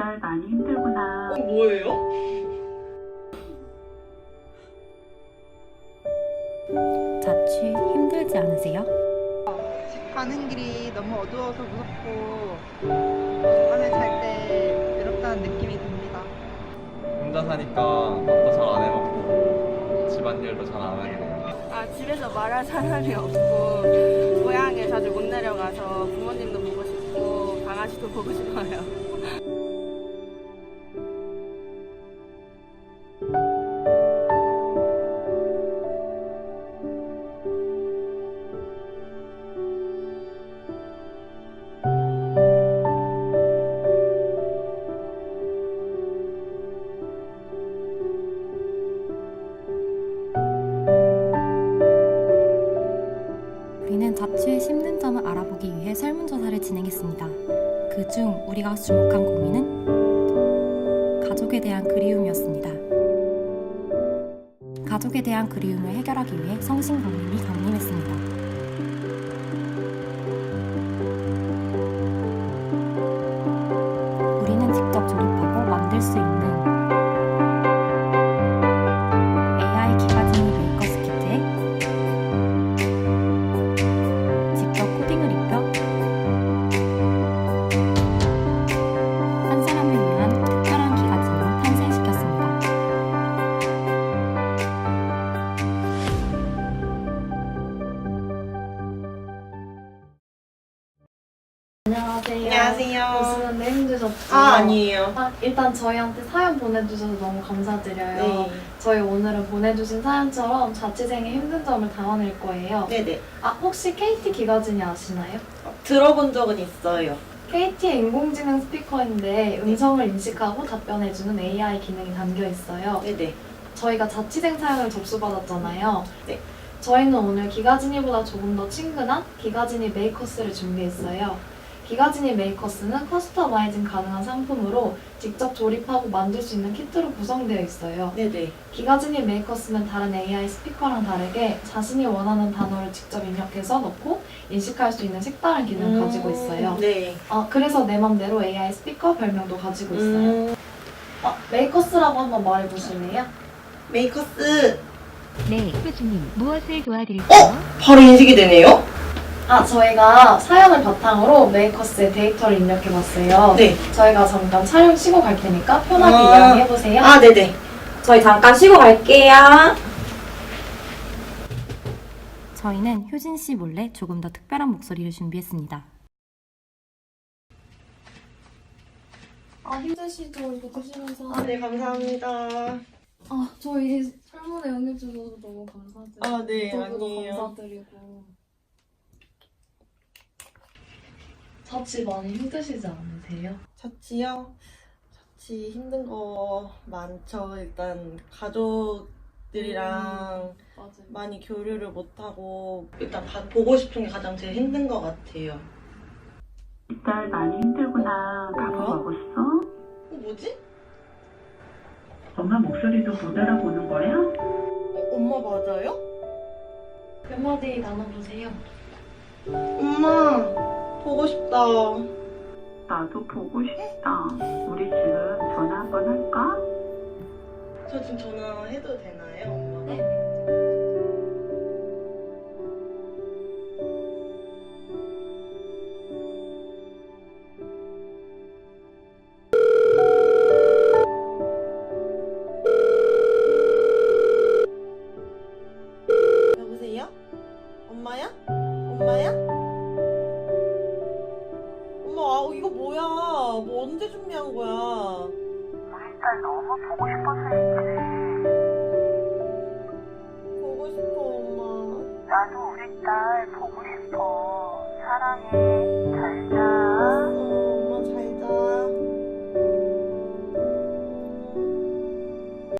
딸 많이 힘들구나. 어, 뭐예요? 자취 힘들지 않으세요? 가는 길이 너무 어두워서 무섭고 밤에 잘 때 외롭다는 느낌이 듭니다. 혼자 사니까 밥도 잘 안 해먹고 집안일도 잘 안 하게 돼요. 아, 집에서 말할 사람이 없고 고향에 자주 못 내려가서 부모님도 보고 싶고 강아지도 보고 싶어요. 자취의 힘든 점을 알아보기 위해 설문조사를 진행했습니다. 그 중 우리가 주목한 고민은 가족에 대한 그리움이었습니다. 가족에 대한 그리움을 해결하기 위해 성심강림이 강림했습니다. 안녕하세요. 교수는데 힘드셨죠? 아, 아니에요. 아, 일단 저희한테 사연 보내주셔서 너무 감사드려요. 네. 저희 오늘은 보내주신 사연처럼 자취생의 힘든 점을 담아낼 거예요. 네네. 아, 혹시 KT 기가진이 아시나요? 들어본 적은 있어요. KT의 인공지능 스피커인데 음성을 인식하고 답변해주는 AI 기능이 담겨 있어요. 네네. 저희가 자취생 사연을 접수받았잖아요. 네. 저희는 오늘 기가진이보다 조금 더 친근한 기가진이 메이커스를 준비했어요. 기가진이 메이커스는 커스터마이징 가능한 상품으로 직접 조립하고 만들 수 있는 키트로 구성되어 있어요. 네네. 기가진이 메이커스는 다른 AI 스피커랑 다르게 자신이 원하는 단어를 직접 입력해서 넣고 인식할 수 있는 색다른 기능을 가지고 있어요. 네. 아, 그래서 내 맘대로 AI 스피커 별명도 가지고 있어요. 음, 아, 메이커스라고 한번 말해보실래요? 메이커스. 네, 교수님 무엇을 도와드릴까요? 어? 바로 인식이 되네요? 아, 저희가 사연을 바탕으로 메이커스의 데이터를 입력해봤어요. 네. 저희가 잠깐 촬영 쉬고 갈 테니까 편하게 아. 이야기해보세요. 아, 네네. 저희 잠깐 쉬고 갈게요. 저희는 효진 씨 몰래 조금 더 특별한 목소리를 준비했습니다. 아, 힘드시죠? 이거 드시면서. 아, 네, 감사합니다. 아, 저희 설문에 응해주셔서 너무 감사드려요. 아, 네, 저도 아니에요. 감사드리고. 자취 많이 힘드시지 않으세요? 자취요? 자취 힘든 거 많죠. 일단 가족들이랑 맞아요. 많이 교류를 못하고 일단 가- 보고 싶은 게 가장 제일 힘든 것 같아요. 딸 많이 힘들구나. 밥은 뭐야? 먹었어? 어, 뭐지? 엄마 목소리도 못 알아보는 거야? 어, 엄마 맞아요? 몇 마디 나눠보세요. 엄마 보고 싶다. 나도 보고 싶다. 우리 지금 전화 한번 할까? 저 지금 전화해도 되나요, 엄마가? 네. 여보세요? 엄마야? 엄마야? 딸 너무 보고 싶어서 했지. 보고 싶어, 엄마. 나도 우리 딸 보고 싶어. 사랑해.